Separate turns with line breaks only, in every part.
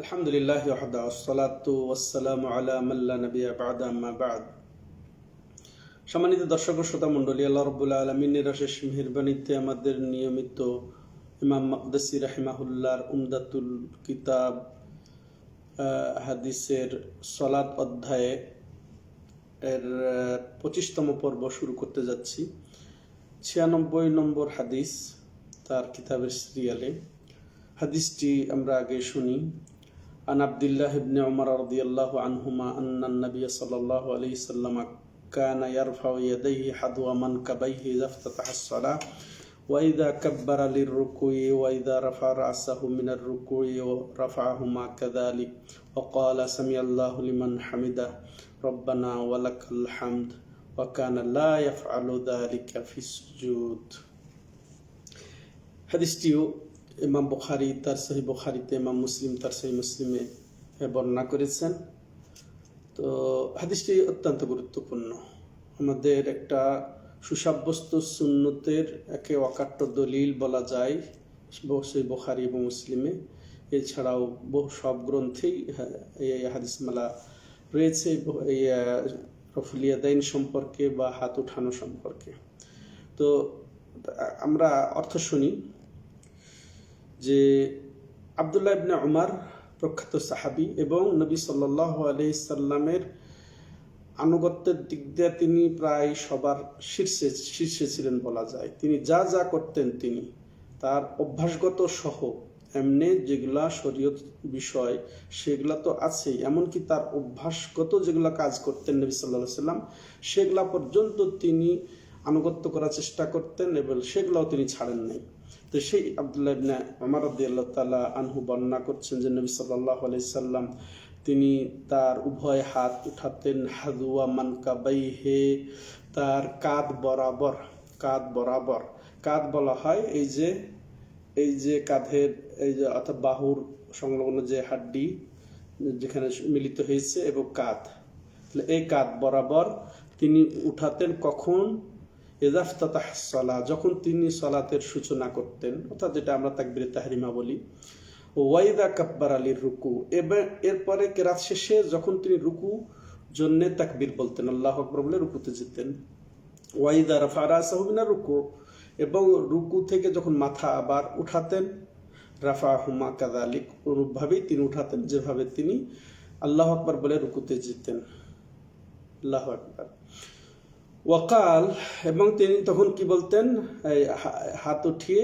আলহামদুলিল্লাহ ওয়াহদা ওয়াসসালাতু ওয়াসসালামু বা'দা সম্মানিত দর্শক ও শ্রোতা মণ্ডলী, আল্লাহ রাব্বুল আলামিনের অশেষ মেহেরবানিতে আমাদের নিয়মিত ইমাম মাকদাসি রাহিমাহুল্লাহর উমদাতুল কিতাব হাদিসের সলাত অধ্যায়ে এর পঁচিশতম পর্ব শুরু করতে যাচ্ছি। ছিয়ানব্বই নম্বর হাদিস, তার কিতাবের সিরিয়ালে। হাদিসটি আমরা আগে শুনি। عن عبد الله بن عمر رضي الله عنهما أن النبي صلى الله عليه وسلم كان يرفع يديه حذو من كبيه إذا افتتح الصلاة وإذا كبر للركوع وإذا رفع رأسه من الركوع رفعهما كذلك. وقال سمع الله لمن حمده ربنا ولك الحمد وكان لا يفعل ذلك في السجود. حديث ইমাম বুখারি, তার সহি বুখারিতে ইমাম মুসলিম, তার সহি মুসলিমে বর্ণনা করেছেন। তো হাদিসটি অত্যন্ত গুরুত্বপূর্ণ। আমাদের একটা সুসাব্যস্ত সুন্নতের একে অকাট্য দলিল বলা যায় সেই বুখারি এবং মুসলিমে। এছাড়াও বহু সব গ্রন্থেই এই হাদিস মালা রয়েছে এই রফুলিয়াদাইন সম্পর্কে বা হাত উঠানো সম্পর্কে। তো আমরা অর্থ শুনি। যে আবদুল্লাহ ইবনে উমার প্রখ্যাত সাহাবি এবং নবী সাল্লাহ আলি সাল্লামের আনুগত্যের দিক দিয়ে তিনি প্রায় সবার শীর্ষে শীর্ষে ছিলেন বলা যায়। তিনি যা যা করতেন তিনি, তার অভ্যাসগত সহ এমনি যেগুলা শরীয়ত বিষয়, সেগুলা তো আছেই। এমনকি তার অভ্যাসগত যেগুলা কাজ করতেন নবী সাল্লাহ সাল্লাম, সেগুলা পর্যন্ত তিনি আনুগত্য করার চেষ্টা করতেন এবং সেগুলোও তিনি ছাড়েন নাই। তো সেই আবদুল্লাহ ইবনে আমার আল্লাহ তালা আনহু বর্ণনা করছেন যে নবী সাল্লাহ আলি সাল্লাম তিনি তার উভয় হাত উঠাতেন হাদুয়া মানকাবাই হে তার কাঁধ বরাবর কাঁধ বরাবর। কাঁধ বলা হয় এই যে এই যে কাঁধের, এই যে অর্থাৎ বাহুর সংলগ্ন যে হাড্ডি যেখানে মিলিত হয়েছে এবং কাঁধ। তাহলে এই কাঁধ বরাবর তিনি উঠাতেন কখন? এজাফতাহ সলা যখন তিনি সলাতের সূচনা করতেন, অর্থাৎ যেটা আমরা তাকবির তাহরিমা বলি ওয়াইদা কাব্বার আলীর রুকু এবার এরপরে কেরাত শেষে যখন তিনি রুকু জন্যে তাকবির বলতেন, আল্লাহ আকবর বলে রুকুতে যেতেন। ওয়াইদা রাফা সাহবিনা রুকু, এবং রুকু থেকে যখন মাথা আবার উঠাতেন রাফা হুমা কাদালিক অনুরূপভাবেই তিনি উঠাতেন, যেভাবে তিনি আল্লাহ আকবর বলে রুকুতে যেতেন। আল্লাহ আকবর। ওয়াকাল, এবং তিনি তখন কি বলতেন? হাত উঠিয়ে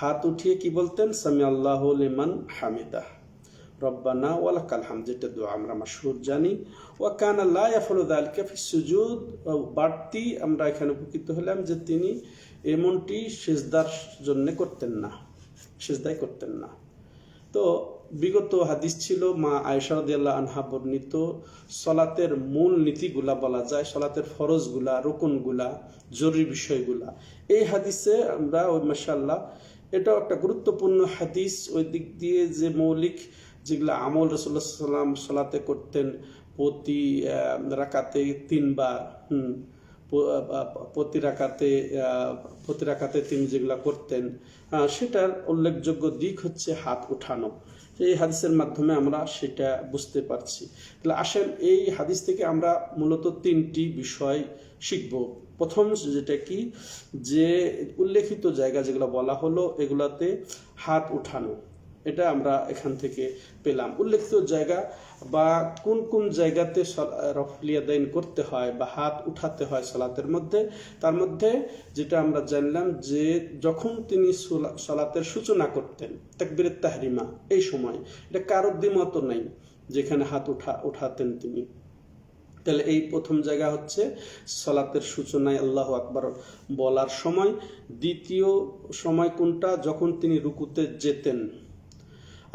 হাত উঠিয়ে কি বলতেন? সামি আল্লাহ লিমান হামিদা। রব্বানা ওয়ালাকাল হাম যেটা দোয়া আমরা মাসহুর জানি। ওয়া কানা লা ইয়াফালু যালিকা ফি সুজুদ। বাড়তি আমরা এখানে উপকৃত হলাম যে তিনি এমনটি সেজদার জন্য করতেন না, সেজদাই করতেন না। তো বিগত হাদিস ছিল, মা আয়েশা রাদিয়াল্লাহু আনহা বর্ণিত, সলাতের মূল নীতিগুলা বলা যায়, সলাতের ফরজগুলা, রুকুনগুলা, জরুরি বিষয়গুলা। এই হাদিসে আমরা, ওই মাশাআল্লাহ, এটাও একটা গুরুত্বপূর্ণ হাদিস, ওই দিক দিয়ে যে মৌলিক যেগুলা আমল রসুল্লাহ সাল্লাম সলাতে করতেন, প্রতি রাকাতে তিনবার, হুম প্রতি রাকাতে প্রতি রাকাতে তিনি যেগুলা করতেন সেটার উল্লেখযোগ্য দিক হচ্ছে হাত উঠানো। এই হাদিসের মাধ্যমে আমরা সেটা বুঝতে পারছি। তাহলে আসেন, এই হাদিস থেকে আমরা মূলত তিনটি বিষয় শিখব। প্রথম যেটা কি? যে উল্লেখিত জায়গা যেগুলো বলা হলো, এগুলাতে হাত উঠানো। এটা আমরা এখান থেকে পেলাম। উল্লেখিত জায়গা বা কোন কোন জায়গাতে রফলিয়াদাইন করতে হয় বা হাত উঠাতে হয় সালাতের মধ্যে, তার মধ্যে যেটা আমরা জানলাম যে যখন তিনি সোলা- সালাতের সূচনা করতেন, তাকবিরের তাহরিমা, এই সময়, এটা কারোর দ্বিমত নাই যেখানে হাত উঠা উঠাতেন তিনি। তাহলে এই প্রথম জায়গা হচ্ছে সলাতের সূচনায় আল্লাহ আকবার বলার সময়। দ্বিতীয় সময় কোনটা? যখন তিনি রুকুতে যেতেন।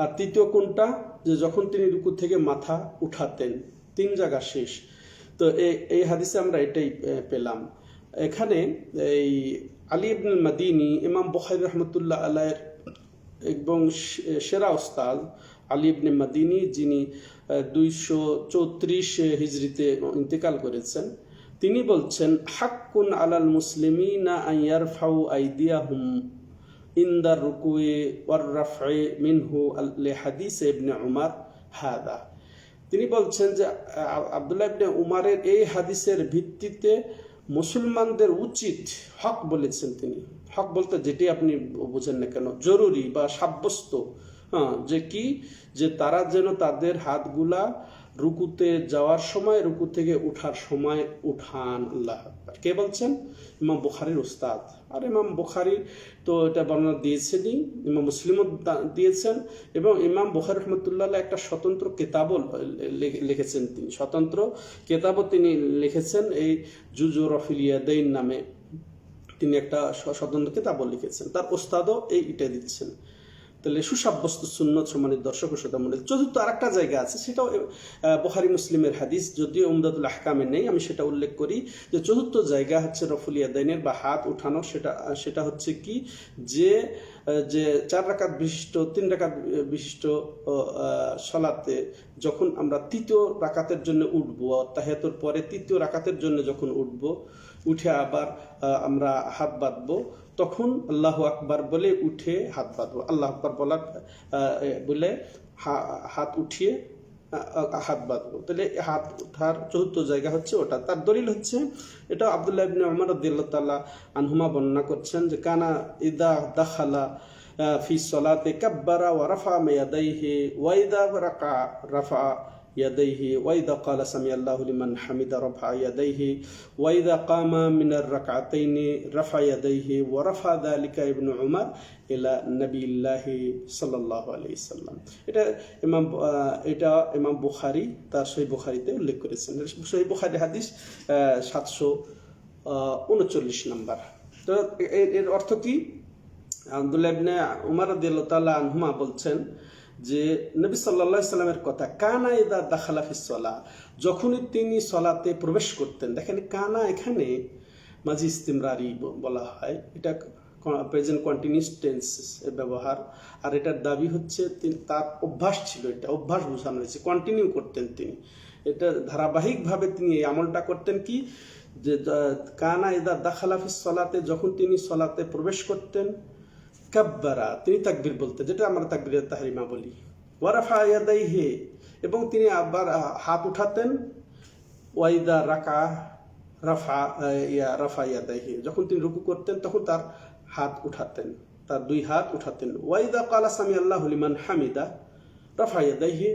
আর তৃতীয় কোনটা যে যখন তিনি রুকু থেকে মাথা উঠাতেন, তিন জায়গা শেষ। তো এই হাদিসে আমরা এটাই পেলাম। এখানে এই আলী ইবনুল মাদিনী, ইমাম বখারি রহমতুল্লাহ আলাইয়ের এবং সেরা ওস্তাদ আলী ইবনে মাদিনী, যিনি দুইশো চৌত্রিশ হিজড়িতে ইন্তেকাল করেছেন, তিনি বলছেন, হাক্কুন আলাল মুসলিমিনা আইয়ার ফাউ আইদিয়াহুম। ইন্দার রুকুয়ে ওয়ার রাফে মিনহু আল্লে হাদিস ইবনে উমার হাদা। তিনি বলছেন যে আব্দুল্লাহ ইবনে উমারের এই হাদিসের ভিত্তিতে মুসলমানদের উচিত হক বলেছেন তিনি। হক বলতে যেটি আপনি বুঝেন না কেন, জরুরি বা সাব্যস্ত। হ্যাঁ যে কি? যে তারা যেন তাদের হাতগুলা রুকুতে যাওয়ার সময়, রুকু থেকে উঠার সময় উঠান আল্লাহ। কে বলছেন? ইমাম বুখারির উস্তাদ। আর ইমাম বুখারি তো এটা বর্ণনা দিয়েছেনই, ইমাম মুসলিমও দিয়েছেন এবং ইমাম বুখারি রহমতুল্লাহ একটা স্বতন্ত্র কেতাবও লিখেছেন তিনি। স্বতন্ত্র কেতাবও তিনি লিখেছেন, এই জুজু রফিলিয়াদাইন নামে তিনি একটা স্বতন্ত্র কেতাবও লিখেছেন। তার ওস্তাদও এই এটা দিচ্ছেন। তাহলে সুসাব্যস্ত সুন্নত সম্মানিত দর্শক ও শ্রোতা মণ্ডলী চতুর্থ আরেকটা জায়গা আছে, সেটাও বহারি মুসলিমের হাদিস, যদিও উমদাদুল আহকামে নেই, আমি সেটা উল্লেখ করি যে চতুর্থ জায়গা হচ্ছে রফুলিয়া দাইনের বা হাত উঠানো, সেটা সেটা হচ্ছে কি যে যে চার রাকাত বিশিষ্ট, তিন রাকাত বিশিষ্ট সলাতে যখন আমরা তৃতীয় রাকাতের জন্য উঠবো তাহেতর পরে তৃতীয় রাকাতের জন্য যখন উঠবো, উঠে আবার আমরা হাত বাঁধবো, তখন আল্লাহ আকবার বলে উঠে হাত বাঁধবো। আল্লাহ আকবার বলার বলে হাত উঠিয়ে হাত বাঁধবো তাহলে হাত ওঠার চতুর্থ জায়গা হচ্ছে ওটা। তার দলিল হচ্ছে, এটা আবদুল্লাহ ইবনে ওমর রাদিয়াল্লাহু তাআলা আনহুমা বর্ণনা করছেন যে, কানা ইদা দাখালা ফি সলাতে কাব্বারা ওয়া রাফা ইয়াদাইহি ওয়াইদা রাকা, রাফা يديه وإذا قال سمع الله لمن حمد رفع يديه وإذا قام من الركعتين رفع يديه ورفع ذلك ابن عمر إلى نبي الله صلى الله عليه وسلم এটা ইমাম আহ, এটা ইমাম বুখারী তার সহি বুখারীতে উল্লেখ করেছেন সহি বুখারী হাদিস সাতশো উনচল্লিশ নাম্বার তো এর এর অর্থ কি আব্দুল্লাহ ইবনে উমর রাদিয়াল্লাহু তাআলা আনহুমা বলছেন যে নবী আলাইহি সাল্লামের কথা, কানা ইদা দাখালা ফিস সালাহ, যখনই তিনি সলাতে প্রবেশ করতেন, দেখেন কানা এখানে মাঝি ইস্তিমরারি বলা হয়। এটা প্রেজেন্ট কন্টিনিউস টেন্স এর ব্যবহার। আর এটার দাবি হচ্ছে তার অভ্যাস ছিল এটা, অভ্যাস বোঝানো হয়েছে কন্টিনিউ করতেন তিনি। এটা ধারাবাহিকভাবে তিনি এই আমলটা করতেন কি? যে, কানা ইদা দাখালা ফিস সলাতে, যখন তিনি সলাতে প্রবেশ করতেন কাব্বারা, তিনি তাকবির বলতেন, যেটা আমরা তাকবিরের তাহারিমা বলি। ওয়ারাফা ইয়াদাইহে, এবং তিনি আবার হাত উঠাতেন, ওয়াইদা রাকা রাফা, ইয়া রাফা ইয়াদাইহে। যখন তিনি রুকু করতেন, তখন তার হাত উঠাতেন, তার দুই হাত উঠাতেন। ওয়াইদা কালা সামি আল্লাহ লিমান হামিদা, রাফা ইয়াদাইহে।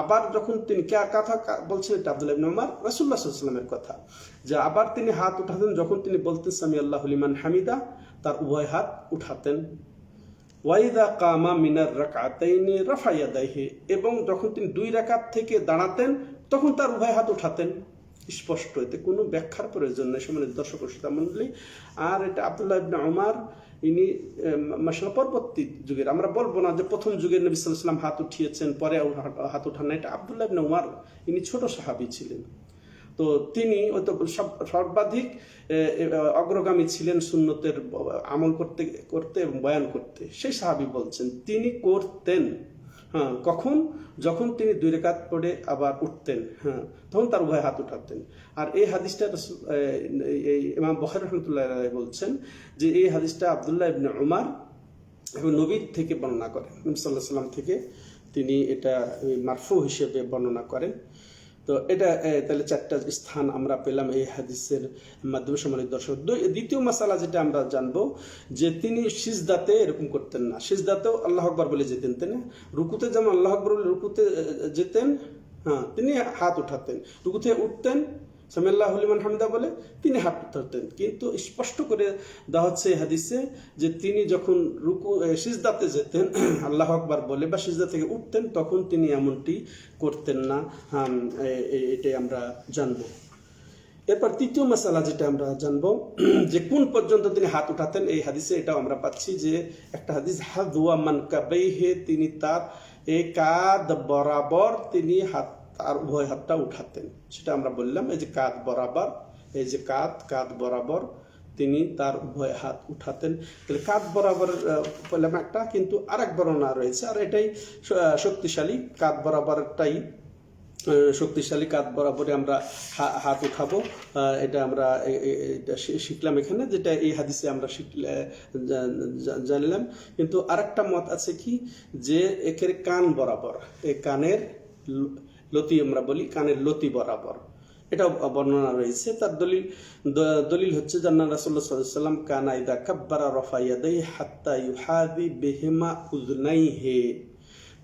আবার যখন তিনি কে, কথা বলছেন, এটা আব্দুল্লাহ ইবনে উমর, রাসূলুল্লাহ সাল্লাল্লাহু কথা। যে আবার তিনি হাত উঠাতেন, যখন তিনি বলতেন সামি আল্লাহ লিমান হামিদা, তার উভয় হাত উঠাতেন। ওয়াইদা কামা মিনার রাকাতাইনি রাফাইয়াদাইহি এবং যখন তিনি দুই রাকাত থেকে দাঁড়াতেন, তখন তার উভয় হাত উঠাতেন। স্পষ্ট, এতে কোনো ব্যাখ্যার প্রয়োজন নেই সমানে দর্শক ও শ্রোতা আর এটা আব্দুল্লাহ ইবনে ওমর ইনি মাসাল পরবর্তী যুগের, আমরা বলব না যে প্রথম যুগের নবী সাল্লাম হাত উঠিয়েছেন, পরে হাত উঠান এটা আব্দুল্লাহ ইবনে ওমর ইনি ছোট সাহাবি ছিলেন। তো তিনি ওই তো সব- সর্বাধিক অগ্রগামী ছিলেন সুন্নতের আমল করতে করতে এবং বয়ান করতে। সেই সাহাবি বলছেন, তিনি করতেন। হ্যাঁ কখন? যখন তিনি দুই রেখাত পড়ে আবার উঠতেন। হ্যাঁ তখন তার উভয় হাত উঠাতেন। আর এই হাদিসটা এই ইমাম বখার রহমতুল্লাহ বলছেন যে এই হাদিসটা আবদুল্লাহ ইবনে উমার এবং নবীর থেকে বর্ণনা করেন। সাল্লাহ সাল্লাম থেকে তিনি এটা মারফু হিসেবে বর্ণনা করেন। তো এটা তাহলে চারটা স্থান আমরা পেলাম এই হাদিসের মাধ্যমে সম্মানিত দর্শক। দ্বিতীয় মশালা যেটা আমরা জানব, যে তিনি সিজদাতে এরকম করতেন না। সিজদাতেও আল্লাহ আকবর বলে যেতেন তিনি রুকুতে যেমন আল্লাহ আকবর বলে রুকুতে যেতেন হ্যাঁ তিনি হাত উঠাতেন। রুকুতে উঠতেন সামিল্লাহ হলিমান হামিদা বলে, তিনি হাত উঠাতেন কিন্তু স্পষ্ট করে দেওয়া হচ্ছে হাদিসে যে তিনি যখন রুকু সিজদাতে যেতেন, আল্লাহ আকবার বলে বা সিজদা থেকে উঠতেন, তখন তিনি এমনটি করতেন না। এ- এ- এটাই আমরা জানব। এরপর তৃতীয় মশালা যেটা আমরা জানব, যে কোন পর্যন্ত তিনি হাত উঠাতেন, এই হাদিসে এটাও আমরা পাচ্ছি যে একটা হাদিস হাদুয়া মান কাবাইহে, তিনি তার এই কাদ বরাবর তিনি হাত তার উভয় হাতটা উঠাতেন। সেটা আমরা বললাম, এই যে কাদ বরাবর, এই যে কাদ কাদ বরাবর তিনি তার উভয় হাত উঠাতেন। তাহলে কাঁধ বরাবর বললাম একটা, কিন্তু আরেক বর্ণনা রয়েছে, আর এটাই শক্তিশালী। কাঁধ বরাবরটাই শক্তিশালী কাত বরাবরে আমরা হাত উঠাবো। এটা আমরা এটা শিখলাম এখানে, যেটা এই হাদিসে আমরা শিখলে জানলাম। কিন্তু আরেকটা মত আছে কি? যে একের কান বরাবর এই কানের লতি আমরা বলি, কানের লতি বরাবর। এটা বর্ণনা রয়েছে। তার দলিল দলিল হচ্ছে জান্না রাসুল্লাহ সাল্লাম কানা ইদা কাব্বারা রফাইয়াদাই হাত্তা ইউহাদি বেহেমা উজনাই হে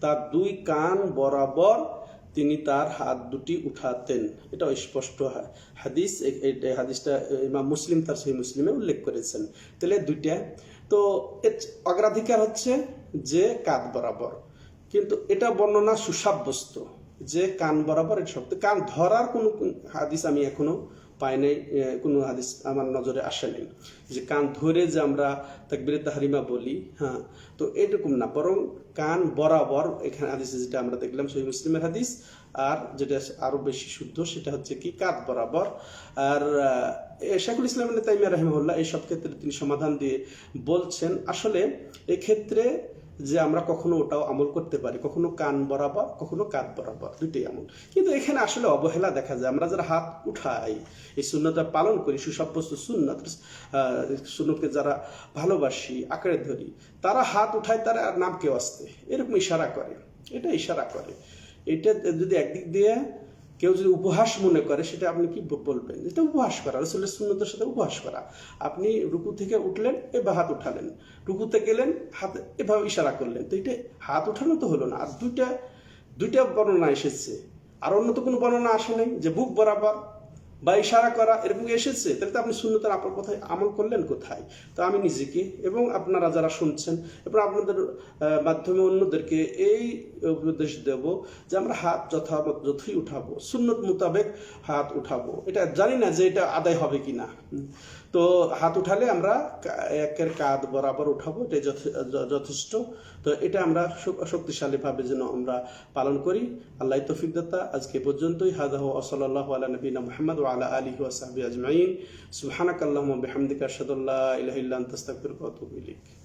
তার দুই কান বরাবর তিনি তার হাত দুটি উঠাতেন। এটা স্পষ্ট হাদিস হাদিসটা ইমাম মুসলিম তার সেই মুসলিমে উল্লেখ করেছেন। তাহলে দুইটা। তো অগ্রাধিকার হচ্ছে যে কাত বরাবর। কিন্তু এটা বর্ণনা সুসাব্যস্ত। যে কান বরাবর এটা শব্দ। কান ধরার কোনো হাদিস আমি এখনও পাই নাই কোনো হাদিস আমার নজরে আসে নাই। যে কান ধরে যে আমরা তাকবিরে তাহারিমা বলি হ্যাঁ তো এরকম না। বরং কান বরাবর এখানে হাদিসে যেটা আমরা দেখলাম সেই মুসলিমের হাদিস, আর যেটা আরও বেশি শুদ্ধ সেটা হচ্ছে কি কাত বরাবর। আর শেখুল ইসলাম তাইমিয়া এই সব ক্ষেত্রে তিনি সমাধান দিয়ে বলছেন, আসলে এক্ষেত্রে যে আমরা কখনো ওটাও আমল করতে পারি, কখনো কান বরাবর, কখনো কাত বরাবর, দুইটাই আমল। কিন্তু এখানে আসলে অবহেলা দেখা যায়, আমরা যারা হাত উঠাই, এই শূন্যতা পালন করি, সুসাব্যস্ত সুন্নত সুন্নতকে যারা ভালোবাসি, আঁকড়ে ধরি, তারা হাত উঠায় তারা নাম কেউ আসতে এরকম ইশারা করে, এটা ইশারা করে। এটা যদি একদিক দিয়ে কেউ যদি উপহাস মনে করে, সেটা আপনি কি বলবেন? এটা উপহাস করা, রসুলের সুন্নতের সাথে উপহাস করা। আপনি রুকু থেকে উঠলেন, এবার হাত উঠালেন। রুকুতে গেলেন, হাত এভাবে ইশারা করলেন। তো এটা হাত উঠানো তো হলো না, আর দুইটা দুইটা বর্ণনা এসেছে। আর অন্য তো কোনো বর্ণনা আসে নাই যে বুক বরাবর বা ইশারা করা এরকম এসেছে, তাহলে তো আপনি শূন্যতার আপনার কোথায় আমল করলেন কোথায়? তো আমি নিজেকে এবং আপনারা যারা শুনছেন এবং আপনাদের মাধ্যমে অন্যদেরকে এই উপদেশ দেব যে আমরা হাত যথা যথই উঠাবো, সুন্নত মোতাবেক হাত উঠাবো। এটা জানি না যে এটা আদায় হবে কি না তো হাত উঠালে আমরা একের কাঁধ বরাবর উঠাবো, এটাই যথেষ্ট। তো এটা আমরা শক- শক্তিশালীভাবে যেন আমরা পালন করি। আল্লাহ তফিকদাতা আজকে পর্যন্তই পর্যন্তই। হাদা ওসলাল্লাহ আলা নবীনা মোহাম্মদ আল্লাহ আলা আলিহি আজমাইন আজমাইন। সুবহানাকাল্লাহুম্মা সাদুল্লাহ ইহিল্লা তস্তাকুর কত ইল্লা